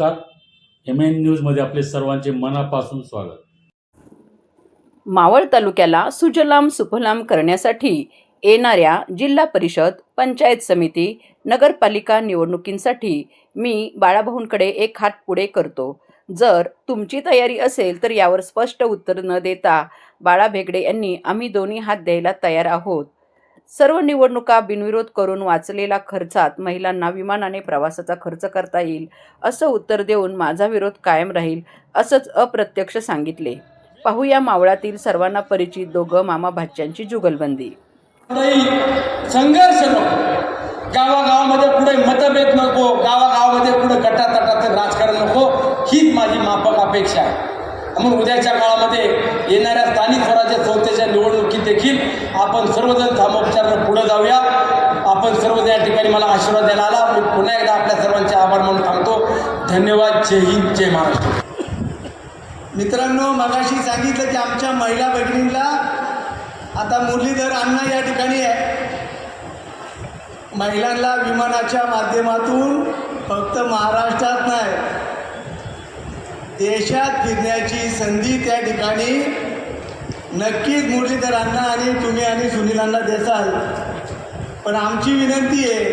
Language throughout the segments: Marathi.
नमस्कार. एम एन न्यूजमध्ये आपले सर्वांचे मनापासून स्वागत. मावळ तालुक्याला सुजलाम सुफलाम करण्यासाठी येणाऱ्या जिल्हा परिषद पंचायत समिती नगरपालिका निवडणुकींसाठी मी बाळाभाऊंकडे एक हात पुढे करतो. जर तुमची तयारी असेल तर यावर स्पष्ट उत्तर न देता बाळा भेगडे यांनी आम्ही दोन्ही हात द्यायला तयार आहोत. सर्व निवडणुका बिनविरोध करून वाचलेला खर्चात महिलांना विमानाने प्रवासाचा खर्च करता येईल असं उत्तर देऊन माझा विरोध कायम राहील असंच अप्रत्यक्ष सांगितले. पाहूया मावळातील सर्वांना परिचित दोघं मामा भाच्यांची जुगलबंदी. संघर्ष नको. गावागावामध्ये पुढे मतभेद नको. गावागावामध्ये पुढे गटातटाचं राजकारण नको. हीच माझी माफक अपेक्षा आहे. म्हणून उद्याच्या काळामध्ये येणाऱ्या स्थानिक स्वराज्य संस्थेच्या निवडणुकीत देखील आपण सर्वजण थांबोपचारनं पुढे जाऊया. आपण सर्वजण या ठिकाणी मला आशीर्वाद द्यायला आला. मी पुन्हा एकदा आपल्या सर्वांचे आभार म्हणून सांगतो. धन्यवाद. जय हिंद जय महाराष्ट्र. मित्रांनो मगाशी सांगितलं की आमच्या महिला बहिणींना आता मुरलीधर अण्णा या ठिकाणी आहे. महिलांना विमानाच्या माध्यमातून फक्त महाराष्ट्रात नाही देशात फिरण्याची संधी त्या ठिकाणी नक्कीच मुरलीधरांना आणि तुम्ही आणि सुनीलांना देसाल. पण आमची विनंती आहे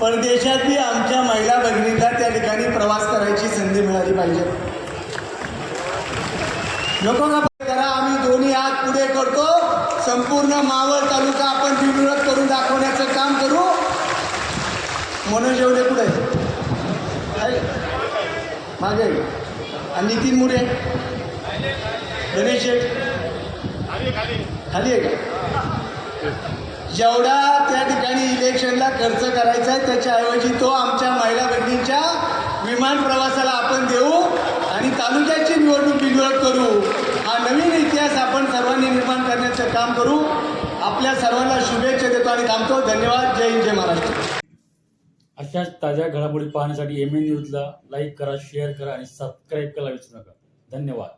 परदेशातही आमच्या महिला भगिनींना त्या ठिकाणी प्रवास करायची संधी मिळाली पाहिजे. नको ना करा आम्ही दोन्ही हात पुढे करतो. संपूर्ण मावळ तालुका आपण विरोध करून दाखवण्याचं काम करू. म्हणून जेवढे पुढे. मागे. आणि नितीन मुरे. गणेश शेठ. खाली आहे का जेवढा त्या ठिकाणी इलेक्शनला खर्च करायचा आहे त्याच्याऐवजी तो आमच्या महिला बहिणींच्या विमान प्रवासाला आपण देऊ आणि तालुक्याची निवडणूक बिनवड करू. हा नवीन इतिहास आपण सर्वांनी निर्माण करण्याचं काम करू. आपल्या सर्वांना शुभेच्छा देतो आणि थांबतो. धन्यवाद. जय हिंद जय महाराष्ट्र. अशाच ताज्या घडामोडी पाहण्यासाठी एम ए न्यूजला लाईक करा शेअर करा आणि सबस्क्राईब करायला विसरू नका. धन्यवाद.